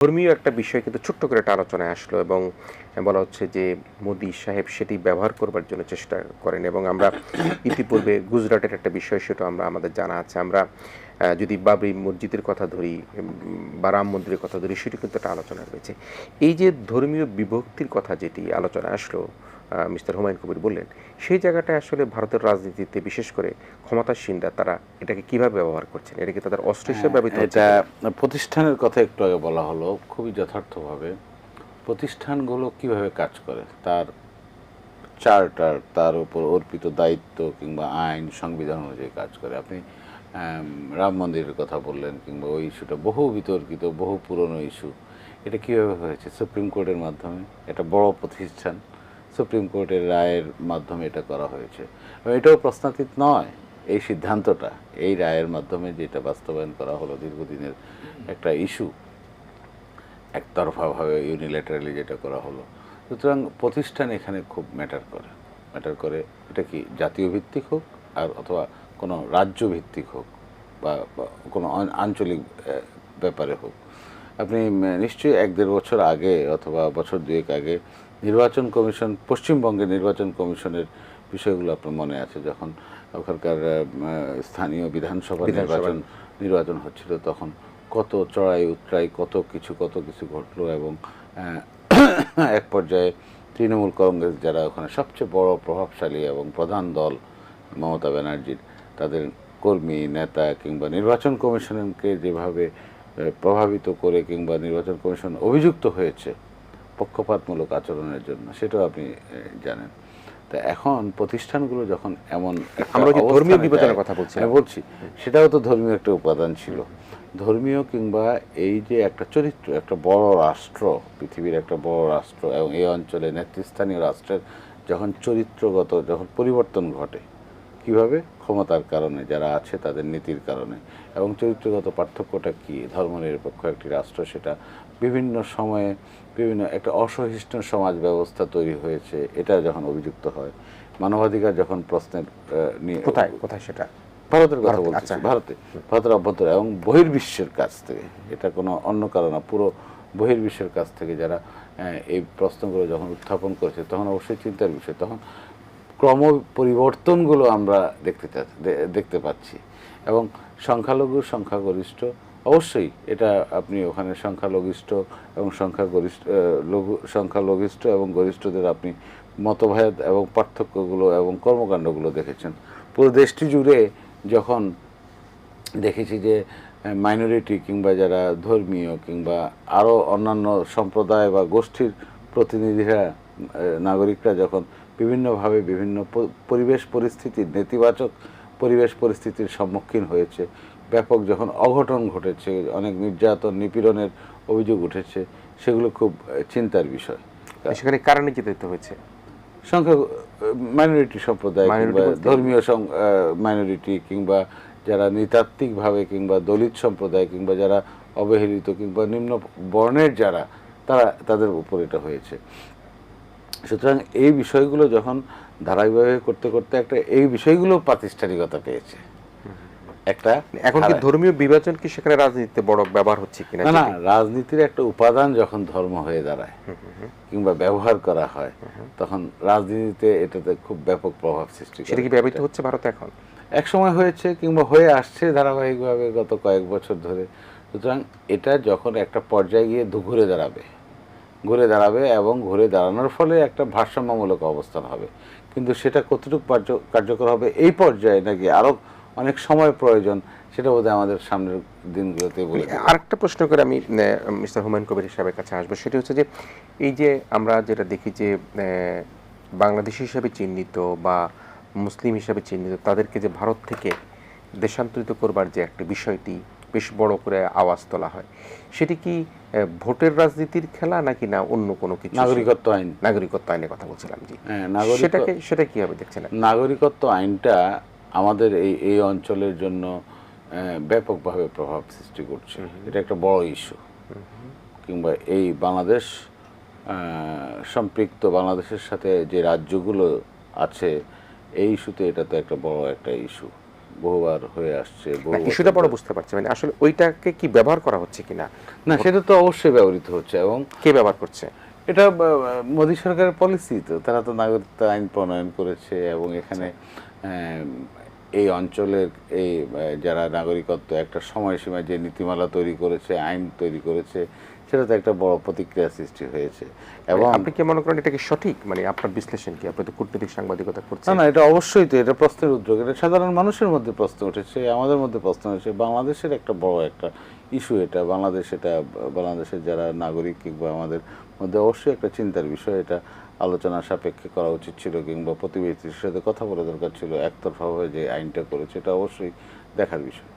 ধর্মীয় একটা বিষয় কিন্তু ছোট্ট করে একটা আলোচনায় আসলো এবং বলা হচ্ছে যে মোদি সাহেব সেটি ব্যবহার করবার জন্য চেষ্টা করেন এবং আমরা ইতিপূর্বে গুজরাটের একটা বিষয় সেটা আমরা, আমাদের জানা আছে। আমরা যদি বাবরি মসজিদের কথা ধরি বা রাম মন্দিরের কথা ধরি, সেটি কিন্তু একটা আলোচনা রয়েছে। এই যে ধর্মীয় বিভক্তির কথা যেটি আলোচনা আসলো মিস্টার হুমায়ুন কবির বললেন সেই জায়গাটায় আসলে ভারতের রাজনীতিতে বিশেষ করে ক্ষমতাসীনরা তারা এটাকে কীভাবে ব্যবহার করছেন? এটাকে তাদের অস্ত্র হিসেবে ব্যবহৃত হচ্ছে? এটা প্রতিষ্ঠানের কথা একটু আগে বলা হলো খুবই যথার্থভাবে। প্রতিষ্ঠানগুলো কীভাবে কাজ করে? তার চার্টার তার উপর অর্পিত দায়িত্ব কিংবা আইন সংবিধান অনুযায়ী কাজ করে। আপনি রাম মন্দিরের কথা বললেন কিংবা ওই ইস্যুটা বহু বিতর্কিত বহু পুরনো ইস্যু। এটা কীভাবে হয়েছে? সুপ্রিম কোর্টের মাধ্যমে? এটা বড় প্রতিষ্ঠান। সুপ্রিম কোর্টের রায়ের মাধ্যমে এটা করা হয়েছে। এটাও প্রশ্নাতীত নয়, এই সিদ্ধান্তটা, এই রায়ের মাধ্যমে যেটা বাস্তবায়ন করা হলো দীর্ঘদিনের একটা ইস্যু, একতরফাভাবে ইউনিলেটারালি যেটা করা হলো। সুতরাং প্রতিষ্ঠান এখানে খুব ম্যাটার করে। ম্যাটার করে এটা কি জাতীয় ভিত্তিক হোক আর অথবা কোনো রাজ্য ভিত্তিক হোক বা কোনো আঞ্চলিক ব্যাপারে হোক। আপনি নিশ্চয়ই এক দেড় বছর আগে অথবা বছর দুয়েক আগে নির্বাচন কমিশন পশ্চিমবঙ্গের নির্বাচন কমিশনের বিষয়গুলো আপনার মনে আছে যখন ওখানকার স্থানীয় বিধানসভা। নির্বাচন নির্বাচন হচ্ছিল তখন কত চড়াই উতরাই কত কিছু কত কিছু ঘটলো এবং এক পর্যায়ে তৃণমূল কংগ্রেস যারা ওখানে সবচেয়ে বড় প্রভাবশালী এবং প্রধান দল মমতা ব্যানার্জির তাদের কর্মী নেতা কিংবা নির্বাচন কমিশনকে যেভাবে প্রভাবিত করে কিংবা নির্বাচন কমিশন অভিযুক্ত হয়েছে পক্ষপাতমূলক আচরণের জন্য সেটাও আপনি জানেন। তা এখন প্রতিষ্ঠানগুলো যখন এমন আমরা ধর্মীয় যায়, কথা বলছি আমি বলছি সেটাও তো ধর্মীয় একটা উপাদান ছিল। ধর্মীয় কিংবা এই যে একটা চরিত্র একটা বড় রাষ্ট্র পৃথিবীর একটা বড় রাষ্ট্র এবং এই অঞ্চলে নেতৃস্থানীয় রাষ্ট্রের যখন চরিত্রগত যখন পরিবর্তন ঘটে কীভাবে? ক্ষমতার কারণে যারা আছে তাদের নীতির কারণে। এবং চরিত্রগত পার্থক্যটা কি? ধর্মনিরপেক্ষ একটি রাষ্ট্র সেটা বিভিন্ন সময়ে বিভিন্ন একটা অসহিষ্ণু সমাজ ব্যবস্থা তৈরি হয়েছে এটা যখন অভিযুক্ত হয় মানবাধিকার যখন প্রশ্নের নিয়ে কোথায়? কোথায় সেটা? ভারতের কথা বলছি আচ্ছা। ভারতে ভারতের অভ্যন্তরে এবং বহির্বিশ্বের কাছ থেকে। এটা কোনো অন্য কারণ না পুরো বহির্বিশ্বের কাছ থেকে যারা এই প্রশ্নগুলো যখন উত্থাপন করেছে তখন অবশ্যই চিন্তার বিষয়। তখন ক্রম পরিবর্তনগুলো আমরা দেখতে দেখতে পাচ্ছি। এবং সংখ্যালঘু, সংখ্যাগরিষ্ঠ, অবশ্যই এটা আপনি ওখানে সংখ্যালঘিষ্ঠ এবং সংখ্যাগরিষ্ঠ লঘু, সংখ্যালঘিষ্ঠ এবং গরিষ্ঠদের আপনি মতভেদ এবং পার্থক্যগুলো এবং কর্মকাণ্ডগুলো দেখেছেন। পুরো দেশটি জুড়ে যখন দেখেছি যে মাইনরিটি কিংবা যারা ধর্মীয় কিংবা আরও অন্যান্য সম্প্রদায় বা গোষ্ঠীর প্রতিনিধিরা নাগরিকরা যখন বিভিন্নভাবে বিভিন্ন পরিবেশ পরিস্থিতির নেতিবাচক পরিবেশ পরিস্থিতির সম্মুখীন হয়েছে। ব্যাপক যখন অঘটন ঘটেছে অনেক নির্যাতন নিপীড়নের অভিযোগ উঠেছে সেগুলো খুব চিন্তার বিষয়। সেখানে কারণে যেতে হয়েছে। সংখ্যা মাইনরিটি সম্প্রদায় কিংবা? ধর্মীয় মাইনরিটি কিংবা যারা নৃতাত্ত্বিকভাবে কিংবা দলিত সম্প্রদায় কিংবা যারা অবহেলিত কিংবা নিম্ন বর্ণের যারা তারা তাদের উপর এটা হয়েছে। সুতরাং এই বিষয়গুলো যখন ধারাবাহিকভাবে করতে করতে একটা এই বিষয়গুলো প্রাতিষ্ঠানিকতা পেয়েছে। একটা এখন কি ধর্মীয় বিভাজন কি সেখানে রাজনীতিতে বড় ব্যবহার হচ্ছে কিনা না না রাজনীতির একটা উপাদান যখন ধর্ম হয়ে দাঁড়ায় কিংবা ব্যবহার করা হয় তখন রাজনীতিতে এটাতে খুব ব্যাপক প্রভাব সৃষ্টি সেটা কি ব্যবহৃত হচ্ছে ভারতে এখন? এক সময় হয়েছে কিংবা হয়ে আসছে ধারাবাহিকভাবে গত কয়েক বছর ধরে। সুতরাং এটা যখন একটা পর্যায়ে গিয়ে ধু- ঘুরে দাঁড়াবে ঘুরে দাঁড়াবে এবং ঘুরে দাঁড়ানোর ফলে একটা ভারসাম্যমূলক অবস্থান হবে কিন্তু সেটা কতটুকু কার্যকর হবে এই পর্যায়ে নাকি আরও অনেক সময় প্রয়োজন, সেটা বোধহয় আমাদের সামনের দিনগুলোতে বলি। আরেকটা প্রশ্ন করে আমি মিস্টার হুমায়ুন কবির হিসাবের কাছে আসব সেটা হচ্ছে যে, এই যে আমরা যেটা দেখি যে বাংলাদেশি হিসাবে চিহ্নিত বা মুসলিম হিসাবে চিহ্নিত, তাদেরকে যে ভারত থেকে দেশান্তরিত করবার যে একটা বিষয়টি বেশ বড় করে আওয়াজ তোলা হয়। সেটি কি ভোটের রাজনীতির খেলা নাকি না অন্য কোনো কিছু? নাগরিকত্ব আইন। নাগরিকত্ব আইনের কথা বলছিলাম জি। হ্যাঁ, সেটাকে সেটা কীভাবে দেখছেন নাগরিকত্ব আইনটা আমাদের এই এই অঞ্চলের জন্য ব্যাপকভাবে প্রভাব সৃষ্টি করছে। এটা একটা বড় ইস্যু। কিংবা এই বাংলাদেশ সম্পৃক্ত বাংলাদেশের সাথে যে রাজ্যগুলো আছে এই ইস্যুতে এটা তো একটা বড় একটা ইস্যু। বহুবার হয়ে আসছে বহু ইস্যুটা বড় বুঝতে পারছি। মানে আসলে ওইটাকে কি ব্যবহার করা হচ্ছে কিনা? না সেটা তো অবশ্যই ব্যবহৃত হচ্ছে এবং কে ব্যবহার করছে? এটা মোদী সরকারের পলিসি তো। তারা তো নাগরিকত্ব আইন প্রণয়ন করেছে এবং এখানে এই অঞ্চলের এই যারা নাগরিকত্ব একটা সময়সীমা যে নীতিমালা তৈরি করেছে আইন তৈরি করেছে সেটা তো একটা বড় প্রতিক্রিয়া সৃষ্টি হয়েছে। এবং এবং আপনি কি মনে করেন এটা কি সঠিক? মানে আপনার বিশ্লেষণ কি? আপনি তো কূটনৈতিক সাংবাদিকতা করছেন। না না এটা অবশ্যই তো এটা প্রশ্নের উদ্যোগ এটা সাধারণ মানুষের মধ্যে প্রশ্ন উঠেছে আমাদের মধ্যে প্রশ্ন উঠেছে বাংলাদেশের একটা বড় একটা ইস্যু এটা। বাংলাদেশ এটা বাংলাদেশের যারা নাগরিক কিংবা আমাদের মধ্যে অবশ্যই একটা চিন্তার বিষয় এটা। আলোচনা সাপেক্ষে করা উচিত ছিল কিংবা প্রতিবেশীর সাথে কথা বলা দরকার ছিল একতরফাভাবে যে আইনটা করেছে এটা অবশ্যই দেখার বিষয়।